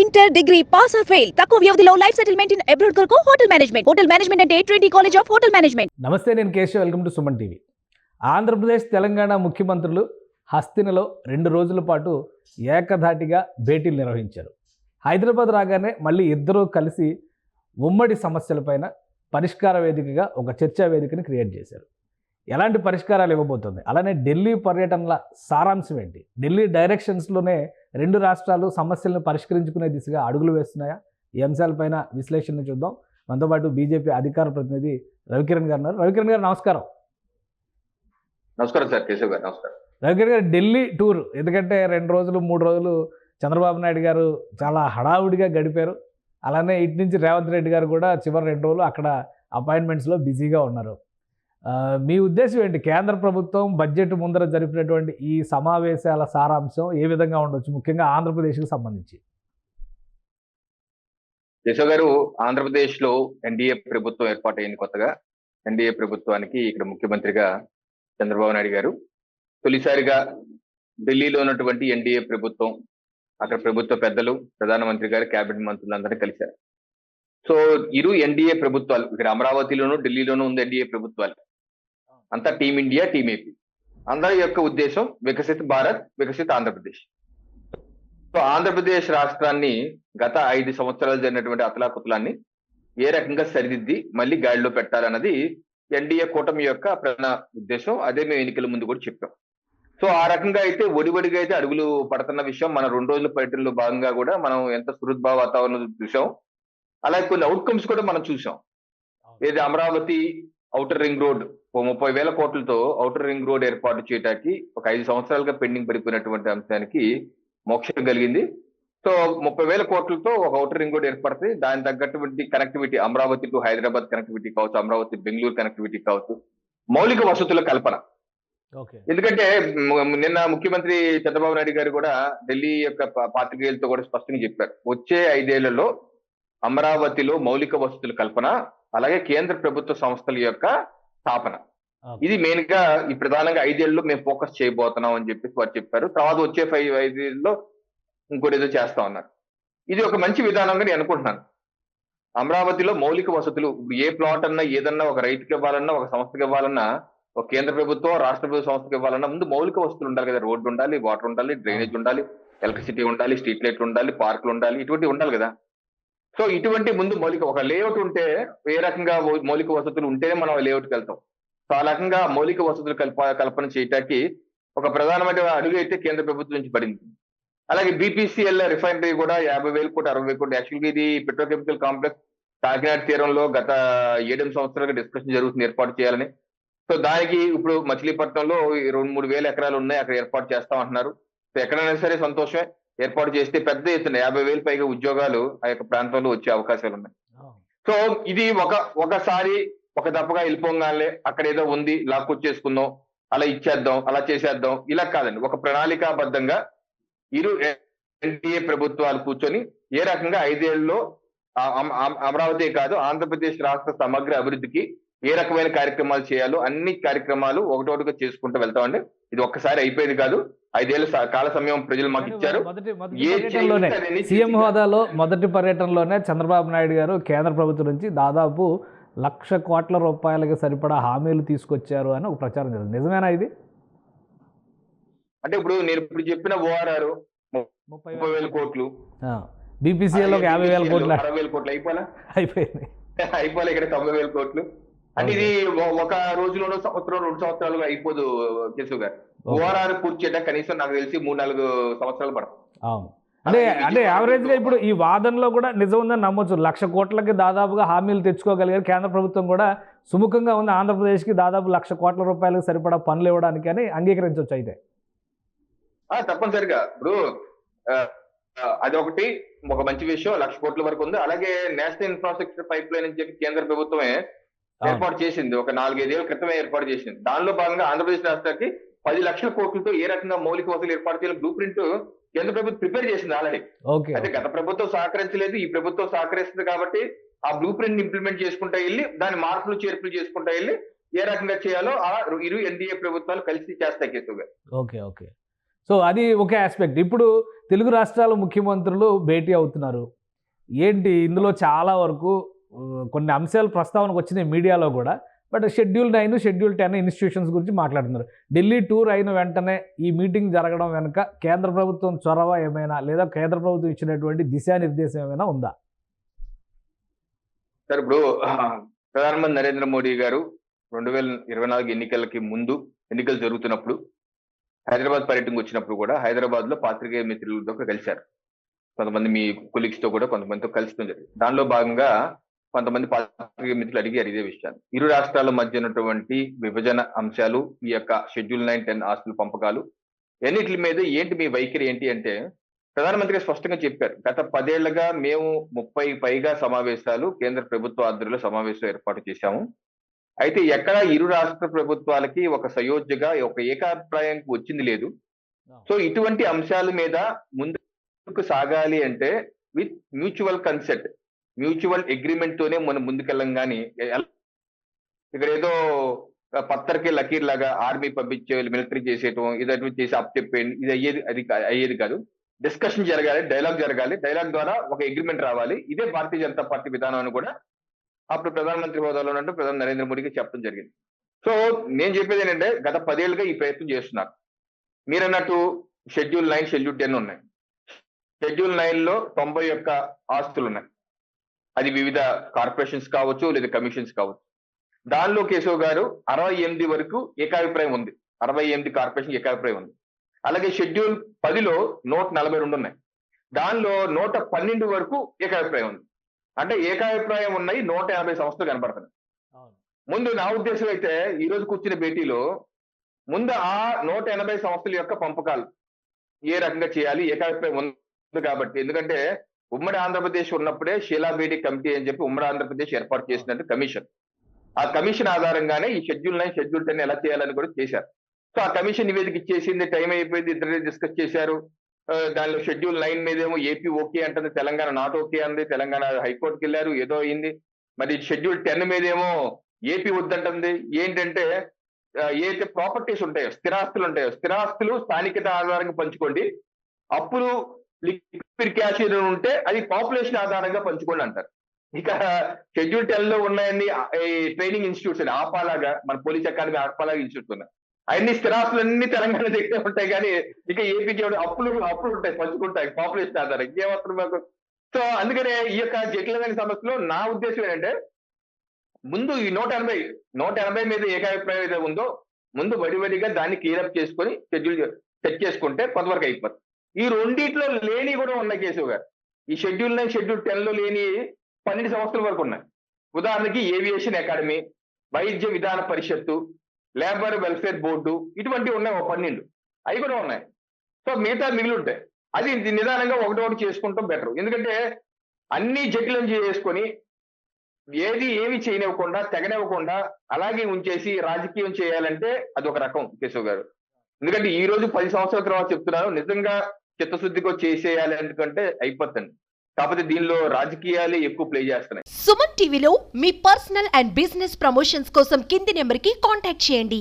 Inter degree pass or fail తక్కువ వ్యవధిలో life settlement in abroad కొరకు హోటల్ మేనేజ్మెంట్ హోటల్ మేనేజ్మెంట్ అంటే twenty college of hotel management నమస్తే నేను Keshav. Welcome to Suman TV Andhra Pradesh Telangana ముఖ్యమంత్రులు హస్తినలో రెండు రోజుల పాటు ఏకధాటిగా భేటీలు నిర్వహించారు. హైదరాబాద్ రాగానే మళ్ళీ ఇద్దరూ కలిసి ఉమ్మడి సమస్యలపైన పరిష్కార వేదికగా ఒక చర్చా వేదికని క్రియేట్ చేశారు. ఎలాంటి పరిష్కారాలు ఇవ్వబోతుంది? అలానే ఢిల్లీ పర్యటనల సారాంశం ఏంటి? ఢిల్లీ డైరెక్షన్స్లోనే రెండు రాష్ట్రాలు సమస్యలను పరిష్కరించుకునే దిశగా అడుగులు వేస్తున్నాయా? ఈ అంశాలపైన విశ్లేషణ చూద్దాం. మనతో పాటు బీజేపీ అధికార ప్రతినిధి రవికిరణ్ గారు ఉన్నారు. రవికిరణ్ గారు నమస్కారం. నమస్కారం సార్ కేశవ్ గారు నమస్కారం. రవికిరణ్ గారు ఢిల్లీ టూర్ ఎందుకంటే రెండు రోజులు మూడు రోజులు చంద్రబాబు నాయుడు గారు చాలా హడావుడిగా గడిపారు. అలానే ఇటు నుంచి రేవంత్ రెడ్డి గారు కూడా చివరి రెండు రోజులు అక్కడ అపాయింట్మెంట్స్లో బిజీగా ఉన్నారు. మీ ఉద్దేశం ఏంటి? కేంద్ర ప్రభుత్వం బడ్జెట్ ముందర జరిపినటువంటి ఈ సమావేశాల సారాంశం ఏ విధంగా ఉండొచ్చు? ముఖ్యంగా ఆంధ్రప్రదేశ్కి సంబంధించి. కేశవ్ గారు ఆంధ్రప్రదేశ్లో ఎన్డీఏ ప్రభుత్వం ఏర్పాటైంది కొత్తగా. ఎన్డీఏ ప్రభుత్వానికి ఇక్కడ ముఖ్యమంత్రిగా చంద్రబాబు నాయుడు గారు. తొలిసారిగా ఢిల్లీలో ఉన్నటువంటి ఎన్డీఏ ప్రభుత్వం అక్కడ ప్రభుత్వ పెద్దలు ప్రధానమంత్రి గారు కేబినెట్ మంత్రులందరూ కలిశారు. సో ఇరు ఎన్డీఏ ప్రభుత్వాలు ఇక్కడ అమరావతిలోను ఢిల్లీలోనూ ఉంది ఎన్డీఏ ప్రభుత్వాలు. అంతా టీం ఇండియా టీం ఏపీ. అందరి యొక్క ఉద్దేశం వికసిత భారత్ వికసిత ఆంధ్రప్రదేశ్. సో ఆంధ్రప్రదేశ్ రాష్ట్రాన్ని గత ఐదు సంవత్సరాలు జరిగినటువంటి అతలాకుతలాన్ని ఏ రకంగా సరిదిద్ది మళ్ళీ గాడిలో పెట్టాలన్నది ఎన్డీఏ కూటమి యొక్క ప్రధాన ఉద్దేశం. అదే మేము ఎన్నికల ముందు కూడా చెప్పాం. సో ఆ రకంగా అయితే ఒడివడిగా అయితే అడుగులు పడుతున్న విషయం మన రెండు రోజుల పర్యటనలో భాగంగా కూడా మనం ఎంత సుహృద్భావ వాతావరణం చూసాం అలాగే కొన్ని అవుట్కమ్స్ కూడా మనం చూసాం ఏది అమరావతి ఔటర్ రింగ్ రోడ్ ఓ ముప్పై వేల కోట్లతో ఔటర్ రింగ్ రోడ్ ఏర్పాటు చేయడానికి ఒక ఐదు సంవత్సరాలుగా పెండింగ్ పడిపోయినటువంటి అంశానికి మోక్షం కలిగింది. సో ముప్పై వేల కోట్లతో ఒక ఔటర్ రింగ్ రోడ్ ఏర్పడుతుంది దాని తగ్గటువంటి connectivity Amaravati to Hyderabad connectivity కావచ్చు అమరావతి బెంగళూరు కనెక్టివిటీ కావచ్చు మౌలిక వసతుల కల్పన. ఎందుకంటే నిన్న ముఖ్యమంత్రి చంద్రబాబు నాయుడు గారు కూడా ఢిల్లీ యొక్క పాత్రికేయులతో కూడా స్పష్టంగా చెప్పారు. వచ్చే ఐదేళ్ళలో అమరావతిలో మౌలిక వసతుల కల్పన అలాగే కేంద్ర ప్రభుత్వ సంస్థల యొక్క స్థాపన. ఇది మెయిన్గా ఈ ప్రధానంగా ఐదేళ్ళలో మేము ఫోకస్ చేయబోతున్నాం అని చెప్పేసి వారు చెప్పారు. తర్వాత వచ్చే ఫైవ్ ఐదేళ్ళలో ఇంకోటి ఏదో చేస్తా ఉన్నారు. ఇది ఒక మంచి విధానంగా నేను అనుకుంటున్నాను. అమరావతిలో మౌలిక వసతులు ఏ ప్లాట్ అన్నా ఏదన్నా ఒక రైతుకి ఇవ్వాలన్నా ఒక సంస్థకి ఇవ్వాలన్నా ఒక కేంద్ర ప్రభుత్వం రాష్ట్ర ప్రభుత్వ సంస్థకి ఇవ్వాలన్నా ముందు మౌలిక వసతులు ఉండాలి కదా. రోడ్డు ఉండాలి వాటర్ ఉండాలి డ్రైనేజ్ ఉండాలి ఎలక్ట్రిసిటీ ఉండాలి స్ట్రీట్ లైట్లు ఉండాలి పార్కులు ఉండాలి ఇటువంటి ఉండాలి కదా. సో ఇటువంటి ముందు మౌలిక ఒక లేఅవుట్ ఉంటే ఏ రకంగా మౌలిక వసతులు ఉంటేనే మనం లేఅవుట్కి వెళ్తాం. ఆ రకంగా మౌలిక వసతులు కల్ప కల్పన చేయటానికి ఒక ప్రధానమైన అడుగు అయితే కేంద్ర ప్రభుత్వం నుంచి పడింది. అలాగే బీపీసీఎల్ రిఫైనరీ కూడా యాభై వేల కోటి అరవై వేల కోటి. యాక్చువల్గా ఇది పెట్రోకెమికల్ కాంప్లెక్స్ కాకినాడ తీరంలో గత ఏడెనిమిది సంవత్సరాలుగా డిస్కషన్ జరుగుతుంది ఏర్పాటు చేయాలని. సో దానికి ఇప్పుడు మచిలీపట్నంలో రెండు మూడు వేల ఎకరాలు ఉన్నాయి అక్కడ ఏర్పాటు చేస్తాం అంటున్నారు. సో ఎక్కడైనా సరే సంతోషమే. ఏర్పాటు చేస్తే పెద్ద ఎత్తున యాభై వేలు పైగా ఉద్యోగాలు ఆ యొక్క ప్రాంతంలో వచ్చే అవకాశాలు ఉన్నాయి. సో ఇది ఒక ఒకసారి ఒక దప్పగా వెళ్ళిపోగానే అక్కడ ఏదో ఉంది లాక్కొచ్చేసుకుందాం అలా ఇచ్చేద్దాం అలా చేసేద్దాం ఇలా కాదండి. ఒక ప్రణాళికాబద్ధంగా ఇరు ఎన్డీఏ ప్రభుత్వాలు కూర్చొని ఏ రకంగా ఐదేళ్ళలో అమరావతి కాదు ఆంధ్రప్రదేశ్ రాష్ట్ర సమగ్ర అభివృద్ధికి ఏ రకమైన కార్యక్రమాలు చేయాలో అన్ని కార్యక్రమాలు ఒకటొకటిగా చేసుకుంటూ వెళ్తామండి. ఇది ఒక్కసారి అయిపోయేది కాదు. ఐదేళ్ళ స- కాల సమయం ప్రజలు మాకు ఇచ్చారు. సీఎం హోదాలో మొదటి పర్యటనలోనే చంద్రబాబు నాయుడు గారు కేంద్ర ప్రభుత్వం నుంచి దాదాపు లక్ష కోట్ల రూపాయలకి సరిపడా హామీలు తీసుకొచ్చారు అని ఒక ప్రచారం జరిగింది. నిజమేనా ఇది? అంటే ఇప్పుడు నేను ఇప్పుడు చెప్పిన ఓఆర్ఆర్ ముప్పై వేల కోట్లు. బీపీసీఎల్ ఒక యాభై వేల కోట్ల అరవై వేల కోట్లు అయిపోయినా? అయిపోయింది. అయిపోలే ఇక్కడ తొంభై వేల కోట్లు. అంటే ఇది ఒక రోజులోనో సంవత్సరం రెండు సంవత్సరాలుగా అయిపోదు కేశవ్ గారు. ఓఆర్ఆర్ పూర్తి చేయడానికి కనీసం నాకు తెలిసి మూడు నాలుగు సంవత్సరాలు పడుతుంది అవును. అంటే అంటే యావరేజ్గా ఇప్పుడు ఈ వాదనలో కూడా నిజం ఉందని నమ్మొచ్చు. లక్ష కోట్లకి దాదాపుగా హామీలు తెచ్చుకోగలిగారు. కేంద్ర ప్రభుత్వం కూడా సుముఖంగా ఉంది. ఆంధ్రప్రదేశ్కి దాదాపు లక్ష కోట్ల రూపాయలకు సరిపడా పనులు ఇవ్వడానికి అని అంగీకరించవచ్చు అయితే. తప్పనిసరిగా. ఇప్పుడు ఆ, ఆ, అది ఒకటి ఒక మంచి విషయం లక్ష కోట్ల వరకు ఉంది. అలాగే నేషనల్ ఇన్ఫ్రాస్ట్రక్చర్ పైప్ లైన్ అని చెప్పి కేంద్ర ప్రభుత్వమే ఏర్పాటు చేసింది. ఒక నాలుగైదేళ్ళ క్రితమే ఏర్పాటు చేసింది. దానిలో భాగంగా ఆంధ్రప్రదేశ్ రాష్ట్రానికి పది లక్షల కోట్లతో ఏ రకంగా మౌలిక వసతులు ఏర్పాటు చేయాలి బ్లూ ప్రింట్ కేంద్ర ప్రభుత్వం ప్రిపేర్ చేసింది ఆల్రెడీ ఓకే అయితే గత ప్రభుత్వం సహకరించలేదు ఈ ప్రభుత్వం సహకరిస్తుంది కాబట్టి ఆ బ్లూ ప్రింట్ ఇంప్లిమెంట్ చేసుకుంటా వెళ్ళి దాని మార్పులు చేర్పులు చేసుకుంటా వెళ్ళి ఏ రకంగా చేయాలో ఆ ఇరు ఎన్డీఏ ప్రభుత్వాలు కలిసి చేస్తాయి కేసుగా ఓకే ఓకే సో అది ఒక ఆస్పెక్ట్ ఇప్పుడు తెలుగు రాష్ట్రాల ముఖ్యమంత్రులు భేటీ అవుతున్నారు. ఏంటి? ఇందులో చాలా వరకు కొన్ని అంశాలు ప్రస్తావనకు వచ్చినాయి మీడియాలో కూడా. But schedule nine schedule ten institutions గురించి మాట్లాడుతున్నారు. ఢిల్లీ టూర్ అయిన వెంటనే ఈ మీటింగ్ జరగడం వెనుక కేంద్ర ప్రభుత్వం చొరవ ఏమైనా లేదా కేంద్ర ప్రభుత్వం ఇచ్చినటువంటి దిశానిర్దేశం ఏమైనా ఉందా? సార్ ఇప్పుడు ప్రధానమంత్రి నరేంద్ర మోడీ గారు రెండు వేల ఇరవై నాలుగు ఎన్నికలకి ముందు ఎన్నికలు జరుగుతున్నప్పుడు హైదరాబాద్ పర్యటనకు వచ్చినప్పుడు కూడా హైదరాబాద్లో పాత్రికేయ మిత్రులతో కలిశారు. కొంతమంది మీ కొలీగ్స్తో కూడా కొంతమందితో కలిసి జరిగింది. దానిలో భాగంగా కొంతమంది పాత్రికేయ మిత్రులు అడిగారు ఇదే విషయాలు ఇరు రాష్ట్రాల మధ్య ఉన్నటువంటి విభజన అంశాలు ఈ యొక్క షెడ్యూల్ నైన్ టెన్ ఆస్తుల పంపకాలు ఎన్నిటి మీద ఏంటి మీ వైఖరి ఏంటి అంటే ప్రధానమంత్రి స్పష్టంగా చెప్పారు. గత పదేళ్ళుగా మేము ముప్పై పైగా సమావేశాలు కేంద్ర ప్రభుత్వ ఆధ్వర్యంలో సమావేశం ఏర్పాటు చేశాము. అయితే ఎక్కడ ఇరు రాష్ట్ర ప్రభుత్వాలకి ఒక సయోధ్యగా ఒక ఏకాభిప్రాయం వచ్చింది లేదు. సో ఇటువంటి అంశాల మీద ముందుకు సాగాలి అంటే with mutual consent mutual agreement తోనే మనం ముందుకెళ్ళం కానీ ఇక్కడ ఏదో పత్తర్కి లకీర్ లాగా ఆర్మీ పంపించే మిలిటరీ చేసేయటం ఇదే చేసి అప్ చెప్పేయండి ఇది అయ్యేది అది అయ్యేది కాదు. డిస్కషన్ జరగాలి డైలాగ్ జరగాలి. డైలాగ్ ద్వారా ఒక అగ్రిమెంట్ రావాలి. ఇదే భారతీయ జనతా పార్టీ విధానం అని కూడా అప్పుడు ప్రధానమంత్రి హోదాలో ఉన్నట్టు ప్రధాని నరేంద్ర మోడీకి చెప్పడం జరిగింది. సో నేను చెప్పేది ఏంటంటే గత పదేళ్ళుగా ఈ ప్రయత్నం చేస్తున్నారు. మీరు అన్నట్టు షెడ్యూల్ నైన్ షెడ్యూల్ టెన్ ఉన్నాయి. షెడ్యూల్ నైన్లో తొంభై యొక్క ఆస్తులు ఉన్నాయి అది వివిధ కార్పొరేషన్స్ కావచ్చు లేదా కమిషన్స్ కావచ్చు. దానిలో కేశవ్ గారు అరవై ఎనిమిది వరకు ఏకాభిప్రాయం ఉంది. అరవై ఎనిమిది కార్పొరేషన్ ఏకాభిప్రాయం ఉంది. అలాగే షెడ్యూల్ పదిలో నూట నలభై రెండు ఉన్నాయి. దానిలో నూట పన్నెండు వరకు ఏకాభిప్రాయం ఉంది. అంటే ఏకాభిప్రాయం ఉన్నాయి నూట యాభై సంస్థలు కనపడుతున్నాయి. ముందు నా ఉద్దేశం అయితే ఈ రోజు కూర్చున్న భేటీలో ముందు ఆ నూట ఎనభై సంస్థల యొక్క పంపకాలు ఏ రకంగా చేయాలి ఏకాభిప్రాయం ఉంది కాబట్టి. ఎందుకంటే ఉమ్మడి ఆంధ్రప్రదేశ్ ఉన్నప్పుడే షీలా కమిటీ అని చెప్పి ఉమ్మడి ఆంధ్రప్రదేశ్ ఏర్పాటు చేసినట్టు కమిషన్. ఆ కమిషన్ ఆధారంగానే ఈ షెడ్యూల్ నైన్ షెడ్యూల్ టెన్ ఎలా చేయాలని కూడా చేశారు. సో ఆ కమిషన్ నివేదిక ఇచ్చేసింది టైం అయిపోయింది ఇద్దరు డిస్కస్ చేశారు. దానిలో షెడ్యూల్ నైన్ మీద ఏమో ఏపీ ఓకే అంటుంది తెలంగాణ నాట్ ఓకే అంది తెలంగాణ హైకోర్టుకి వెళ్ళారు ఏదో అయింది. మరి షెడ్యూల్ టెన్ మీద ఏమో ఏపీ వద్దంటుంది. ఏంటంటే ఏదైతే ప్రాపర్టీస్ ఉంటాయో స్థిరాస్తులు ఉంటాయో స్థిరాస్తులు స్థానికత ఆధారంగా పంచుకోండి. అప్పులు లిక్విడ్ క్యాష్ ఏదైనా ఉంటే అది పాపులేషన్ ఆధారంగా పంచుకోండి అంటారు. ఇక షెడ్యూల్ టెన్లో ఉన్నాయన్ని ఈ ట్రైనింగ్ ఇన్స్టిట్యూట్స్ ఆపాలాగా మన పోలీస్ అకాడమీ ఆపాలాగా ఇన్స్టిట్యూట్స్ ఉన్నాయి. అన్ని స్థిరాస్తులు అన్ని తెలంగాణ దగ్గర ఉంటాయి కానీ ఇక ఏపీకి ఎవడు అప్పులు అప్పులు ఉంటాయి పంచుకుంటాయి పాపులేషన్ ఆధారం ఇంకేమవుతుంది మాకు? సో అందుకనే ఈ యొక్క జటిలమైన సమస్యలో నా ఉద్దేశం ఏంటంటే ముందు ఈ నూట ఎనభై నూట ఎనభై మీద ఏకాభిప్రాయం ఏదో ఉందో ముందు వడివడిగా దాన్ని క్లియరప్ చేసుకొని షెడ్యూల్ సెట్ చేసుకుంటే కొంతవరకు అయిపోతుంది ఈ రెండిట్లో లేని కూడా ఉన్నాయి కేశవ్ గారు. ఈ షెడ్యూల్ నైన్ షెడ్యూల్ టెన్లో లేని పన్నెండు సంవత్సరాల వరకు ఉన్నాయి. ఉదాహరణకి ఏవియేషన్ అకాడమీ వైద్య విధాన పరిషత్తు లేబర్ వెల్ఫేర్ బోర్డు ఇటువంటివి ఉన్నాయి ఒక పన్నెండు. అవి కూడా ఉన్నాయి. సో మిగతా మిగిలి ఉంటాయి. అది నిదానంగా ఒకటొకటి చేసుకుంటాం బెటర్. ఎందుకంటే అన్ని జట్లను చేసుకొని ఏది ఏమి చేయనివ్వకుండా తెగనివ్వకుండా అలాగే ఉంచేసి రాజకీయం చేయాలంటే అది ఒక రకం కేశవ్ గారు. ఎందుకంటే ఈ రోజు పది సంవత్సరాల తర్వాత చెప్తున్నాను నిజంగా చిత్తశుద్ధికి చేసేయాలి ఎందుకంటే అయిపోతుంది. కాకపోతే దీనిలో రాజకీయాలే ఎక్కువ ప్లే చేస్తున్నాయి. సుమన్ టీవీలో మీ పర్సనల్ అండ్ బిజినెస్ ప్రమోషన్స్ కోసం కింది నెంబర్కి కాంటాక్ట్ చేయండి.